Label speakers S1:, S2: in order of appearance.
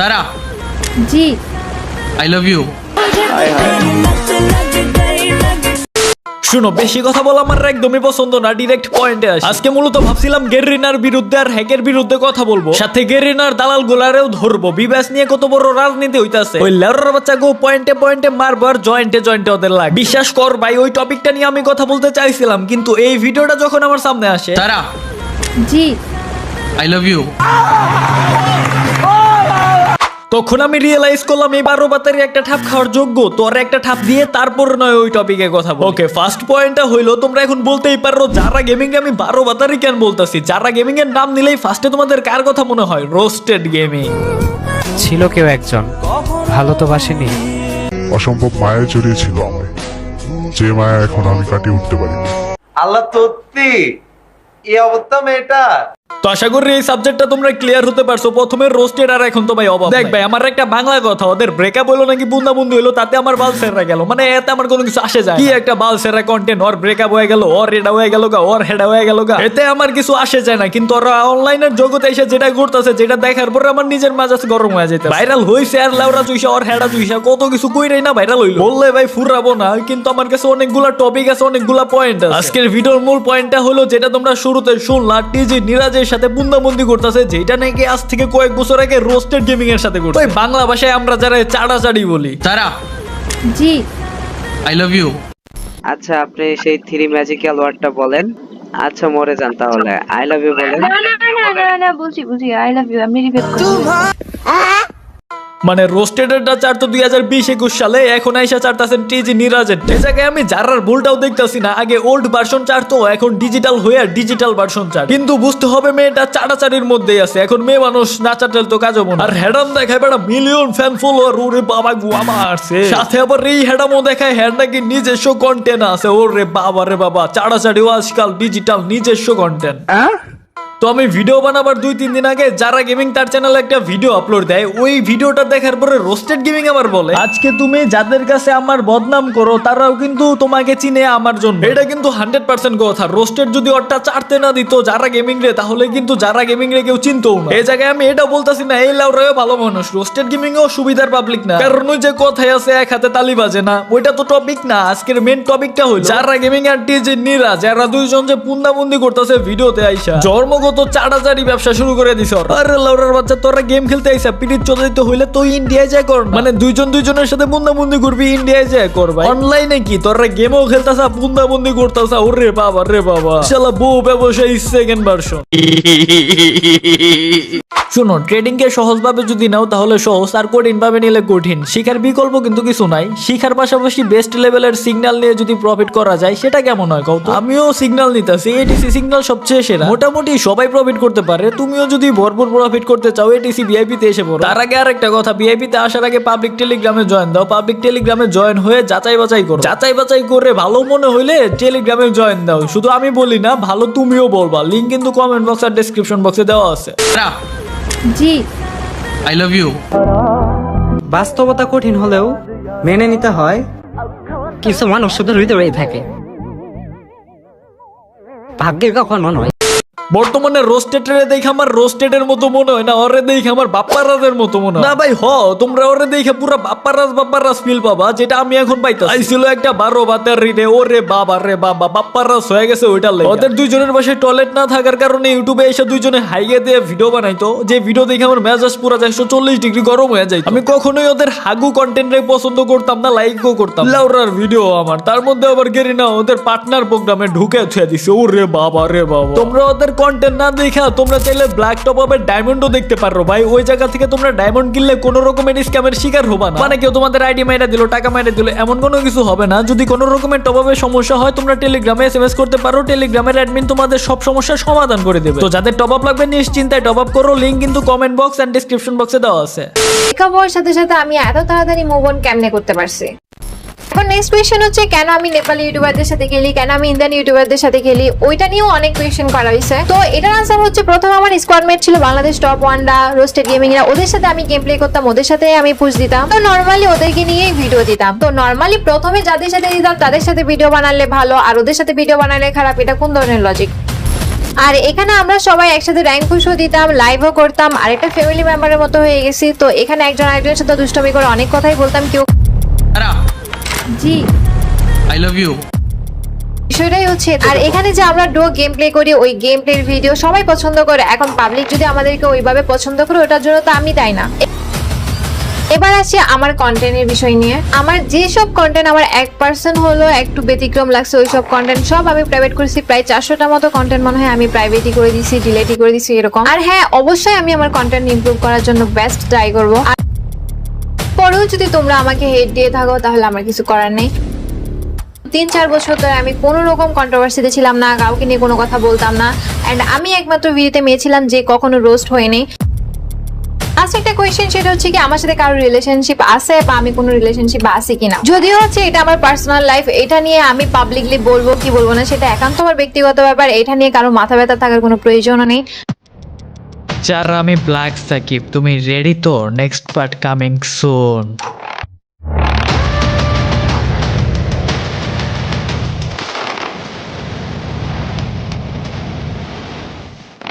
S1: তারা?
S2: জি।
S1: I love you
S3: শুনো বেশি কথা বলা আমার একদমই পছন্দ না ডিরেক্ট পয়েন্টে আসি। আজকে মূলত ভাবছিলাম গেরিনার বিরুদ্ধে আর হ্যাকের বিরুদ্ধে কথা বলব। সাথে গেরিনার দালাল গোলারেও ধরবো। বিবাস নিয়ে কত বড় রাজনীতি হইতাছে। ওই লেরার বাচ্চা গো পয়েন্টে পয়েন্টে মারবো আর জয়েন্টে জয়েন্টে ওদের লাগ। বিশ্বাস কর ভাই ওই টপিকটা নিয়ে আমি কথা বলতে চাইছিলাম কিন্তু এই ভিডিওটা যখন আমার সামনে আসে
S1: তারা?
S2: জি।
S1: আই লাভ ইউ
S3: তখন আমি রিয়েলাইজ করলাম এই বারো বাতারি একটা ঠাপ খাওয়ার যোগ্য। তোর একটা ঠাপ দিয়ে তারপর নয় ওই টপিকে কথা বল। ওকে ফার্স্ট পয়েন্টটা হইল তোমরা এখন বলতেই পারো যারা গেমিং আমি বারো বাতারি কেন বলতাছি? যারা গেমিং এর নাম নিলেই ফার্স্টে তোমাদের কার কথা মনে হয়? রোস্টেড গেমিং
S4: ছিল কেউ একজন। ভালো তো বাসেনি।
S5: অসম্ভব মায়া জড়িয়েছিল আমায়। যে মায়া এখন আমি কাটিয়ে উঠতে পারি
S6: আল্লাহ সত্যি এই অবস্থা মেয়েটা
S3: তো আশা করি এই সাবজেক্টটা তোমরা ক্লিয়ার হতে পারছ। প্রথমে রোস্টেড আর এখন তো ভাই অভাব দেখ ভাই আমার একটা বাংলা কথা ওদের ব্রেকআপ হলো নাকি বুন্দা বুন্দু হলো তাতে আমার বাল সেরা গেল। মানে এতে আমার কোনো কিছু আসে যায় কি একটা বাল সেরা কন্টেন্ট ওর ব্রেকআপ হয়ে গেল ওর এটা হয়ে গেল গা ওর হেডা হয়ে গেল গা। এতে আমার কিছু আসে যায় না কিন্তু ওরা অনলাইনের জগতে এসে যেটা ঘুরতেছে যেটা দেখার পরে আমার নিজের মাঝে গরম হয়ে যেতে ভাইরাল হইছে আর লাউরা চুইসা ওর হেডা চুইসা কত কিছু কইরাই না ভাইরাল হইল। বললে ভাই ফুরাবো না কিন্তু আমার কাছে অনেকগুলা টপিক আছে অনেকগুলা পয়েন্ট আছে। আজকের ভিডিওর মূল পয়েন্টটা হলো যেটা তোমরা শুরুতে শুনলা টিজি নিরাজের সাথে বুন্দাবন্দি করতেছে যেটা নাকি আজ থেকে কয়েক বছর আগে রোস্টেড গেমিং এর সাথে করতে বাংলা ভাষায় আমরা যারা চাড়াচাড়ি বলি।
S1: তারা?
S2: জি।
S1: আই লাভ ইউ
S7: আচ্ছা আপনি সেই থ্রি ম্যাজিক্যাল ওয়ার্ডটা বলেন। আচ্ছা মরে যান তাহলে। আই লাভ ইউ বলেন।
S2: না না না না না বলছি বুঝি আই লাভ ইউ আমি রিপিট করছি।
S3: মানে রোস্টেড এর চার তো দুই হাজার বিশ একুশ সালে, এখন আইসা চারতাছেন টিজি নিরাজের। এই জায়গায় আমি যারার ভুলটাও দেখতাছি না, আগে ওল্ড ভার্সন চার তো, এখন ডিজিটাল হয়ে ডিজিটাল ভার্সন চার। কিন্তু বুঝতে হবে মেয়েটা চাটাচারির মধ্যেই আছে, এখন মেয়ে মানুষ না চাটাল তো কাজও মনে আর হেডাম দেখায় বেটা মিলিয়ন ফ্যান ফলোয়ার ওরে বাবা গুয়ামা আসছে সাথে আবার এই হেডামও দেখায় হ্যাড নাকি নিজস্ব কন্টেন্ট আছে, ওরে বাবা রে বাবা চাটাচারিও আজকাল ডিজিটাল নিজস্ব কন্টেন্ট তো আমি ভিডিও বানাবার দুই তিন দিন আগে যারা গেমিং তার চ্যানেলে একটা ভিডিও আপলোড দেয় ওই ভিডিওটা দেখার পরে রোস্টেড গেমিং আবার বলে। আজকে তুমি যাদের কাছে আমার বদনাম করো তারাও কিন্তু তোমাকে চিনে আমার জন্য। এটা কিন্তু হান্ড্রেড পার্সেন্ট কথা। রোস্টেড যদি ওরটা চারতে না দিত যারা গেমিং রে তাহলে কিন্তু যারা গেমিং রে কেউ চিনতো না। এই জায়গায় আমি এটা বলতাছি না এই লাউরাও ভালো মানুষ। রোস্টেড গেমিং ও সুবিধার পাবলিক না। কারণ ওই যে কথাই আছে এক হাতে তালি বাজে না। ওইটা তো টপিক না। আজকের মেন টপিকটা হলো যারা গেমিং আর টিজি নিরা যারা দুইজন যে পুন্দাবন্দি করতেছে ভিডিওতে আইসা। জন্মগত চাড়াচাড়ি ব্যবসা শুরু করে দিছ আরে লাউরার বাচ্চা তোরা গেম খেলতে আইসা পিটির চলে হইলে তুই ইন্ডিয়ায় যায় কর মানে দুইজন দুইজনের সাথে বুন্দাবন্দি করবি ইন্ডিয়ায় যায় কর ভাই। অনলাইনে কি? তোরা গেমও খেলতাছা বুন্দাবন্দি করতাছা ওরে বাবা রে বাবা। শালা বউ ব্যবসায়ী সেকেন্ড ভার্সন শুনো ট্রেডিং কে সহজভাবে যদি নাও, তাহলে সহজ। আর কঠিন ভাবে নিলে কঠিন। শিখার বিকল্প কিন্তু কিছু নাই। শিখার পাশাপাশি বেস্ট লেভেলের সিগন্যাল নিয়ে যদি প্রফিট করা যায়, সেটা কেমন হয় কত আমিও সিগন্যাল নিতেছি। এটিসি সিগন্যাল সবচেয়ে সেরা। মোটামুটি সবাই প্রফিট করতে পারে। তুমিও যদি ভরপুর প্রফিট করতে চাও এটিসি ভিআইপি তে এসে পড়ো। তার আগে আরেকটা কথা ভিআইপি তে আসার আগে পাবলিক টেলিগ্রামে জয়েন দাও। পাবলিক টেলিগ্রামে জয়েন হয়ে যাচাই বাছাই করো। যাচাই বাছাই করে ভালো মনে হইলে টেলিগ্রামে জয়েন দাও। শুধু আমি বলি না, ভালো তুমিও বলবা। লিঙ্ক কিন্তু কমেন্ট বক্স আর ডেসক্রিপশন বক্সে দেওয়া আছে।
S2: জি।
S1: আই লাভ ইউ
S4: বাস্তবতা কঠিন হলেও মেনে নিতে হয়। কিছু মানুষ শুধু হৃদয়ে থাকে। ভাগ্যের কখনো নয়।
S3: বর্তমানে রোস্টেডের দেখে আমার রোস্টেডের মতো মনে হয় না ওরে দেখে আমার বাপ্পারাজের মতো মনে হয়। না ভাই হ তোমরা ওরে দেখে পুরো বাপ্পারাজ বাপ্পারাজ ফিল পাবা যেটা আমি এখন পাইতাম আইছিল একটা বারো বাতের রিডে ওরে বাবা রে বাবা বাপ্পারাজ হয়ে গেছে ওইটা লেগে। ওদের দুইজনের পাশে টয়লেট না থাকার কারণে ইউটিউবে এসে দুইজনে হাইগে দিয়ে ভিডিও বানাইতো। যে ভিডিও দেখে আমার মেজাজ পুরো একশো চল্লিশ ডিগ্রি গরম হয়ে যায় আমি কখনোই ওদের হাগু কন্টেন্ট পছন্দ করতাম না লাইকও করতাম লাউরার ভিডিও আমার তার মধ্যে আবার গেরি না ওদের পার্টনার প্রোগ্রামে ঢুকে থুয়ে দিছে ওরে বাবা রে বাবা। তোমরা ওদের কন্টেন্ট না দেখা তোমরা চাইলে ব্ল্যাক টপ আপের ডায়মন্ডও দেখতে পারো। ভাই, ওই জায়গা থেকে তোমরা ডায়মন্ড কিনলে কোনো রকমের স্ক্যামের শিকার হবা না। মানে কেউ তোমাদের আইডি মাইরা দিল, টাকা মাইরা দিল, এমন কোনো কিছু হবে না। যদি কোনো রকমের টপ আপের সমস্যা হয়, তোমরা টেলিগ্রামে এসএমএস করতে পারো টেলিগ্রামের অ্যাডমিন তোমাদের সব সমস্যার সমাধান করে দেবে। তো যাদের টপ আপ লাগবে, নিশ্চিন্তায় টপ আপ করো লিঙ্ক কিন্তু কমেন্ট বক্স এন্ড ডেসক্রিপশন বক্সে দেওয়া আছে।
S8: হওয়ার সাথে সাথে আমি এত তাড়াতাড়ি মুভ অন কেমনে করতে পারছি? এখন নেক্সট কোয়েশ্চেন হচ্ছে, কেন আমি নেপালি ইউটিউবারদের সাথে খেলি কেন আমি ইন্ডিয়ান ইউটিউবারদের সাথে খেলি ওইটা নিয়েও অনেক কোয়েশ্চেন করা হয়েছে। তো এটার আনসার হচ্ছে, প্রথম আমার স্কোয়াডমেট ছিল বাংলাদেশ টপ ওয়ানডা রোস্টেড গেমিং রা। ওদের সাথে আমি গেম প্লে করতাম, ওদের সাথে আমি পুশ দিতাম। তো নর্মালি ওদেরকে নিয়েই ভিডিও দিতাম। তো নর্মালি প্রথমে যাদের সাথে দিতাম, তাদের সাথে ভিডিও বানালে ভালো। আর ওদের সাথে ভিডিও বানালে খারাপ। এটা কোন ধরনের লজিক আর এখানে আমরা সবাই একসাথে র্যাঙ্ক পুশও দিতাম লাইভও করতাম। আর একটা ফ্যামিলি মেম্বারের মতো হয়ে গেছি। তো এখানে একজন আরেকজনের সাথে দুষ্টমি করে অনেক কথাই বলতাম, কেউ
S2: জি।
S1: Love you.
S8: বিষয়টাই হচ্ছে আর এখানে যে আমরা ডো গেম প্লে করি ওই গেম প্লের ভিডিও সবাই পছন্দ করে। এখন পাবলিক যদি আমাদেরকে ওইভাবে পছন্দ করে ওটার জন্য তো আমি তাই না। এবার আসি আমার কন্টেন্টের বিষয় নিয়ে। আমার যেসব কন্টেন্ট আমার এক পার্সেন্ট হলো একটু ব্যতিক্রম লাগছে ওই সব কন্টেন্ট সব আমি প্রাইভেট করেছি প্রায় চারশোটা মতো কন্টেন্ট মনে হয় আমি প্রাইভেটই করে দিছি ডিলেটই করে দিছি এরকম। আর হ্যাঁ অবশ্যই আমি আমার কন্টেন্ট ইমপ্রুভ করার জন্য বেস্ট ট্রাই করব। পরেও যদি তোমরা আমাকে হেড দিয়ে থাকো, তাহলে আমার কিছু করার নেই। তিন, চার বছর ধরে আমি কোনো রকম কন্ট্রোভার্সিতে ছিলাম না, কাউকে নিয়ে কোনো কথা বলতাম না। অ্যান্ড আমি একমাত্র ভিডিওতে মেয়ে ছিলাম যে কখনো রোস্ট হয়নি। আচ্ছা একটা কোয়েশ্চেন সেটা হচ্ছে কি, আমার সাথে কারোর রিলেশনশিপ আছে বা আমি কোনো রিলেশনশিপ আছি কিনা? যদিও হচ্ছে এটা আমার পার্সোনাল লাইফ এটা নিয়ে আমি পাবলিকলি বলব কি বলব না, সেটা একান্ত আমার ব্যক্তিগত ব্যাপার, এটা নিয়ে কারও মাথা ব্যথা থাকার কোনো প্রয়োজনও নেই।
S3: যারা আমি ব্ল্যাক সাকিব তুমি রেডি তো নেক্সট পার্ট কামিং সুন